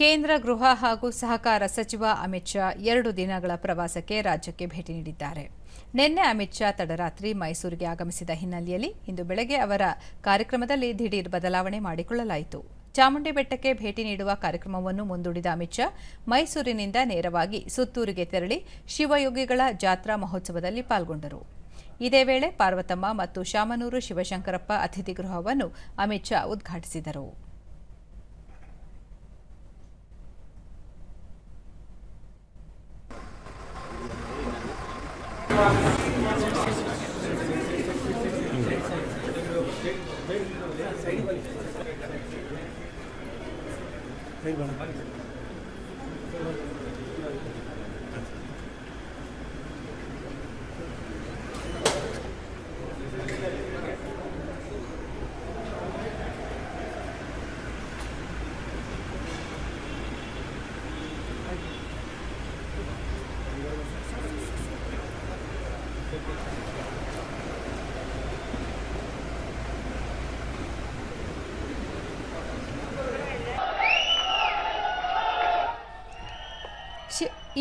ಕೇಂದ್ರ ಗೃಹ ಹಾಗೂ ಸಹಕಾರ ಸಚಿವ ಅಮಿತ್ ಶಾ ಎರಡು ದಿನಗಳ ಪ್ರವಾಸಕ್ಕೆ ರಾಜ್ಯಕ್ಕೆ ಭೇಟಿ ನೀಡಿದ್ದಾರೆ. ನಿನ್ನೆ ಅಮಿತ್ ಶಾ ತಡರಾತ್ರಿ ಮೈಸೂರಿಗೆ ಆಗಮಿಸಿದ ಹಿನ್ನೆಲೆಯಲ್ಲಿ ಇಂದು ಬೆಳಗ್ಗೆ ಅವರ ಕಾರ್ಯಕ್ರಮದಲ್ಲಿ ದಿಢೀರ್ ಬದಲಾವಣೆ ಮಾಡಿಕೊಳ್ಳಲಾಯಿತು. ಚಾಮುಂಡಿ ಬೆಟ್ಟಕ್ಕೆ ಭೇಟಿ ನೀಡುವ ಕಾರ್ಯಕ್ರಮವನ್ನು ಮುಂದೂಡಿದ ಅಮಿತ್ ಶಾ, ಮೈಸೂರಿನಿಂದ ನೇರವಾಗಿ ಸುತ್ತೂರಿಗೆ ತೆರಳಿ ಶಿವಯೋಗಿಗಳ ಜಾತ್ರಾ ಮಹೋತ್ಸವದಲ್ಲಿ ಪಾಲ್ಗೊಂಡರು. ಇದೇ ವೇಳೆ ಪಾರ್ವತಮ್ಮ ಮತ್ತು ಶಾಮನೂರು ಶಿವಶಂಕರಪ್ಪ ಅತಿಥಿ ಗೃಹವನ್ನು ಅಮಿತ್ ಶಾ ಉದ್ಘಾಟಿಸಿದರು. ಶಿ- ಈ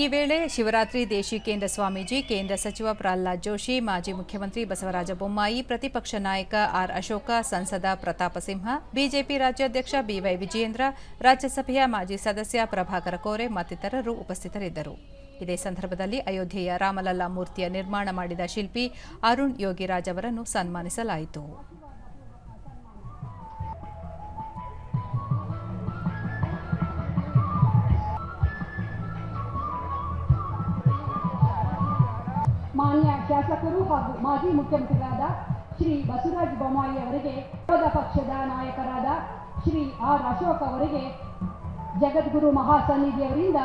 ವೇಳೆ ಶಿವರಾತ್ರಿ ದೇಶಿಕೇಂದ್ರ ಸ್ವಾಮೀಜಿ, ಕೇಂದ್ರ ಸಚಿವ ಪ್ರಹ್ಲಾದ್ ಜೋಶಿ, ಮಾಜಿ ಮುಖ್ಯಮಂತ್ರಿ ಬಸವರಾಜ ಬೊಮ್ಮಾಯಿ, ಪ್ರತಿಪಕ್ಷ ನಾಯಕ ಆರ್ ಅಶೋಕ, ಸಂಸದ ಪ್ರತಾಪ ಸಿಂಹ, ಬಿಜೆಪಿ ರಾಜ್ಯಾಧ್ಯಕ್ಷ ಬಿವೈ ವಿಜಯೇಂದ್ರ, ರಾಜ್ಯಸಭೆಯ ಮಾಜಿ ಸದಸ್ಯ ಪ್ರಭಾಕರ ಕೋರೆ ಮತ್ತಿತರರು ಉಪಸ್ಥಿತರಿದ್ದರು. ಇದೇ ಸಂದರ್ಭದಲ್ಲಿ ಅಯೋಧ್ಯೆಯ ರಾಮಲಲ್ಲಾ ಮೂರ್ತಿಯ ನಿರ್ಮಾಣ ಮಾಡಿದ ಶಿಲ್ಪಿ ಅರುಣ್ ಯೋಗಿರಾಜ್ ಅವರನ್ನು ಸನ್ಮಾನಿಸಲಾಯಿತು. ಮಾನ್ಯ ಶಾಸಕರು ಹಾಗೂ ಮಾಜಿ ಮುಖ್ಯಮಂತ್ರಿಗಳಾದ ಶ್ರೀ ಬಸವರಾಜ ಬೊಮ್ಮಾಯಿ ಅವರಿಗೆ ವಿರೋಧ ಪಕ್ಷದ ನಾಯಕರಾದ ಶ್ರೀ ಆರ್ ಅಶೋಕ್ ಅವರಿಗೆ ಜಗದ್ಗುರು ಮಹಾಸನ್ನಿಧಿಯವರಿಂದ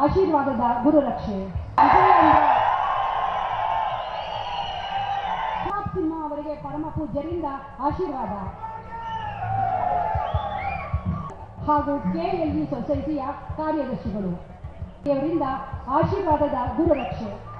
ಆಶೀರ್ವಾದದ ಗುರು ರಕ್ಷೆ ಪ್ರತಾಪ್ ಸಿಂಹ ಅವರಿಗೆ ಪರಮ ಪೂಜ್ಯರಿಂದ ಆಶೀರ್ವಾದ. ಹಾಗೂ ಕೆಎಲ್ಇ ಸೊಸೈಟಿಯ ಕಾರ್ಯದರ್ಶಿಗಳು. ಇವರಿಂದ ಆಶೀರ್ವಾದದ ಗುರುರಕ್ಷೆ.